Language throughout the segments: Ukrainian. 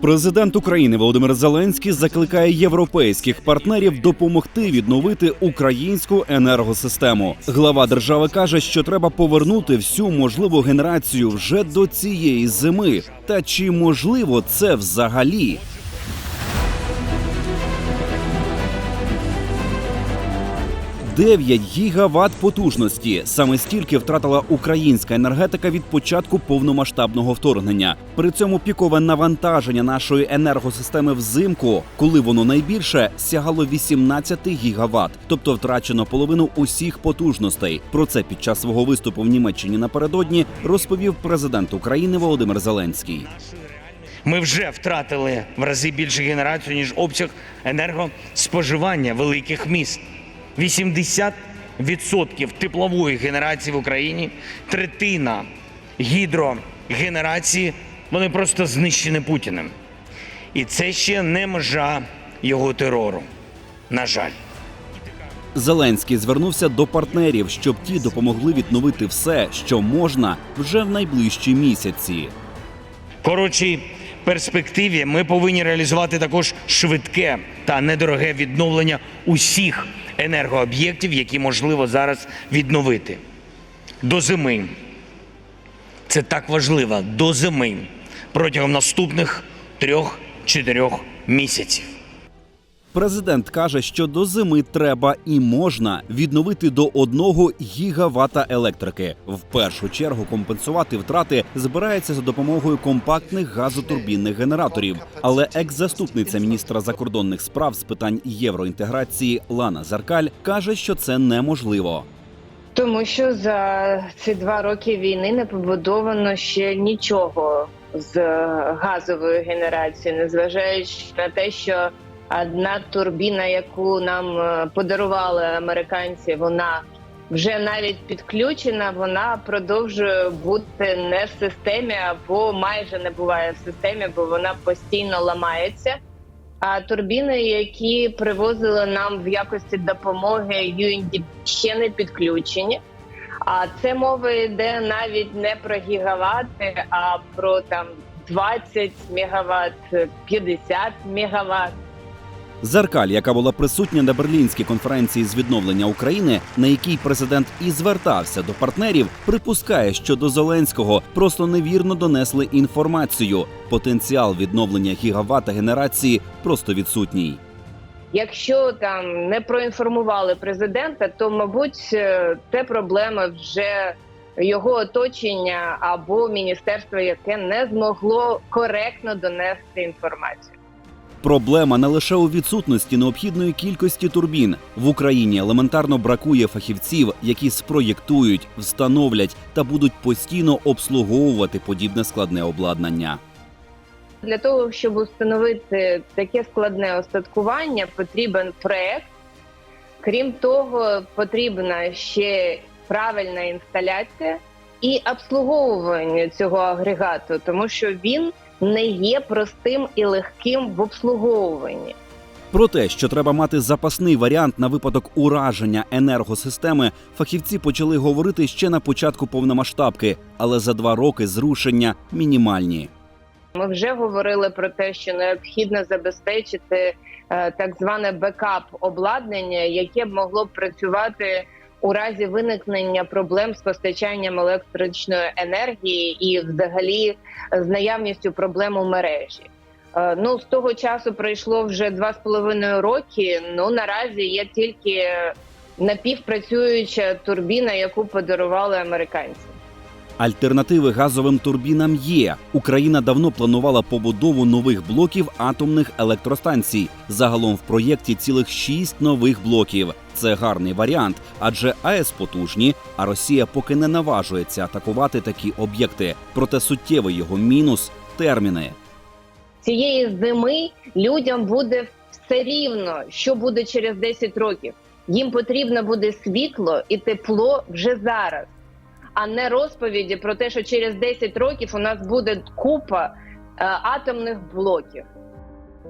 Президент України Володимир Зеленський закликає європейських партнерів допомогти відновити українську енергосистему. Глава держави каже, що треба повернути всю можливу генерацію вже до цієї зими. Та чи можливо це взагалі? «9 гігават потужності. Саме стільки втратила українська енергетика від початку повномасштабного вторгнення. При цьому пікове навантаження нашої енергосистеми взимку, коли воно найбільше, сягало 18 гігават, тобто втрачено половину усіх потужностей. Про це під час свого виступу в Німеччині напередодні розповів президент України Володимир Зеленський. Ми вже втратили в рази більше генерацію, ніж обсяг енергоспоживання великих міст. 80% теплової генерації в Україні, третина гідрогенерації, вони просто знищені Путіним. І це ще не межа його терору. На жаль. Зеленський звернувся до партнерів, щоб ті допомогли відновити все, що можна, вже в найближчі місяці. В коротшій перспективі ми повинні реалізувати також швидке та недороге відновлення усіх енергооб'єктів, які можливо зараз відновити. До зими. Це так важливо до зими протягом наступних трьох-чотирьох місяців. Президент каже, що до зими треба і можна відновити до 1 гігавата електрики. В першу чергу компенсувати втрати збирається за допомогою компактних газотурбінних генераторів. Але екс-заступниця міністра закордонних справ з питань євроінтеграції Лана Заркаль каже, що це неможливо. Тому що за ці два роки війни не побудовано ще нічого з газової генерації, незважаючи на те, що одна турбіна, яку нам е, подарували американці, вона вже навіть підключена, вона продовжує бути не в системі або майже не буває в системі, бо вона постійно ламається. А турбіни, які привозили нам в якості допомоги UNDP, ще не підключені. А це мова йде навіть не про гігавати, а про там 20 мегаватт, 50 мегаватт. Заркаль, яка була присутня на берлінській конференції з відновлення України, на якій президент і звертався до партнерів, припускає, що до Зеленського просто невірно донесли інформацію. Потенціал відновлення гігавата генерації просто відсутній. Якщо там не проінформували президента, то мабуть це проблема вже його оточення або міністерства, яке не змогло коректно донести інформацію. Проблема не лише у відсутності необхідної кількості турбін в Україні. Елементарно бракує фахівців, які спроєктують, встановлять та будуть постійно обслуговувати подібне складне обладнання. Для того щоб установити таке складне остаткування, потрібен проект. Крім того, потрібна ще правильна інсталяція і обслуговування цього агрегату, тому що він не є простим і легким в обслуговуванні. Про те, що треба мати запасний варіант на випадок ураження енергосистеми, фахівці почали говорити ще на початку повномасштабки, але за два роки зрушення мінімальні. Ми вже говорили про те, що необхідно забезпечити е, так зване бекап обладнання, яке б могло б працювати у разі виникнення проблем з постачанням електричної енергії і, взагалі, з наявністю проблем у мережі. Е, Ну з того часу пройшло вже два з половиною роки. Ну наразі є тільки напівпрацююча турбіна, яку подарували американці. Альтернативи газовим турбінам є. Україна давно планувала побудову нових блоків атомних електростанцій. Загалом в проєкті цілих шість нових блоків. Це гарний варіант, адже АЕС потужні, а Росія поки не наважується атакувати такі об'єкти. Проте суттєвий його мінус терміни. цієї зими людям буде все рівно, що буде через 10 років. Їм потрібно буде світло і тепло вже зараз, а не розповіді про те, що через 10 років у нас буде купа е, атомних блоків.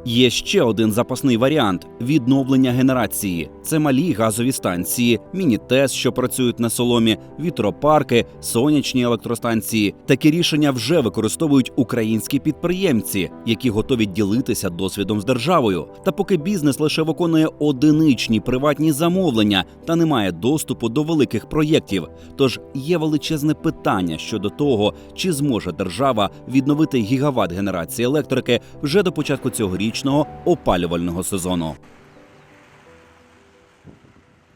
Є ще один запасний варіант відновлення генерації. Це малі газові станції, міні-тес, що працюють на соломі, вітропарки, сонячні електростанції. Такі рішення вже використовують українські підприємці, які готові ділитися досвідом з державою. Та поки бізнес лише виконує одиничні приватні замовлення та не має доступу до великих проєктів. Тож є величезне питання щодо того, чи зможе держава відновити гігават генерації електрики вже до початку цьогорічного опалювального сезону.